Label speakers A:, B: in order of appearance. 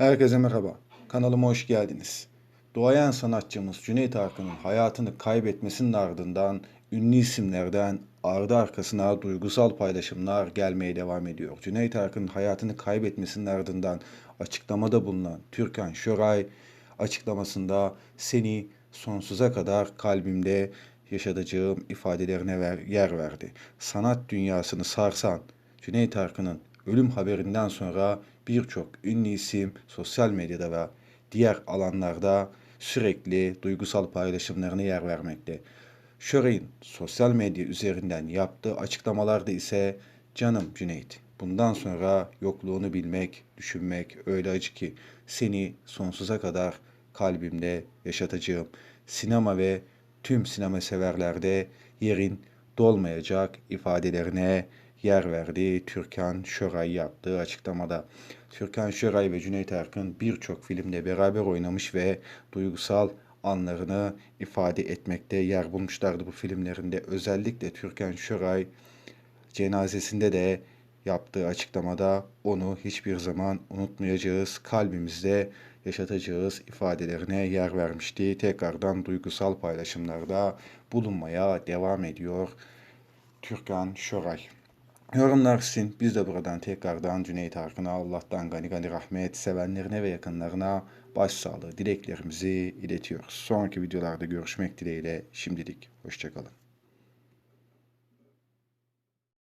A: Herkese merhaba. Kanalıma hoş geldiniz. Doğayan sanatçımız Cüneyt Arkın'ın hayatını kaybetmesinin ardından ünlü isimlerden ardı arkasına duygusal paylaşımlar gelmeye devam ediyor. Cüneyt Arkın'ın hayatını kaybetmesinin ardından açıklamada bulunan Türkan Şoray açıklamasında seni sonsuza kadar kalbimde yaşatacağım ifadelerine yer verdi. Sanat dünyasını sarsan Cüneyt Arkın'ın ölüm haberinden sonra birçok ünlü isim sosyal medyada ve diğer alanlarda sürekli duygusal paylaşımlarına yer vermekte. Şörey'in sosyal medya üzerinden yaptığı açıklamalarda ise canım Cüneyt bundan sonra yokluğunu bilmek, düşünmek öyle acı ki seni sonsuza kadar kalbimde yaşatacağım. Sinema ve tüm sinema severlerde yerin dolmayacak ifadelerine yer verdi Türkan Şoray yaptığı açıklamada. Türkan Şoray ve Cüneyt Arkın birçok filmde beraber oynamış ve duygusal anlarını ifade etmekte yer bulmuşlardı bu filmlerinde. Özellikle Türkan Şoray cenazesinde de yaptığı açıklamada onu hiçbir zaman unutmayacağız, kalbimizde yaşatacağız ifadelerine yer vermişti. Tekrardan duygusal paylaşımlarda bulunmaya devam ediyor Türkan Şoray. Yorumlar için biz de buradan tekrardan Cüneyt Arkın'a Allah'tan gani gani rahmet, sevenlerine ve yakınlarına başsağlığı dileklerimizi iletiyoruz. Sonraki videolarda görüşmek dileğiyle şimdilik hoşçakalın.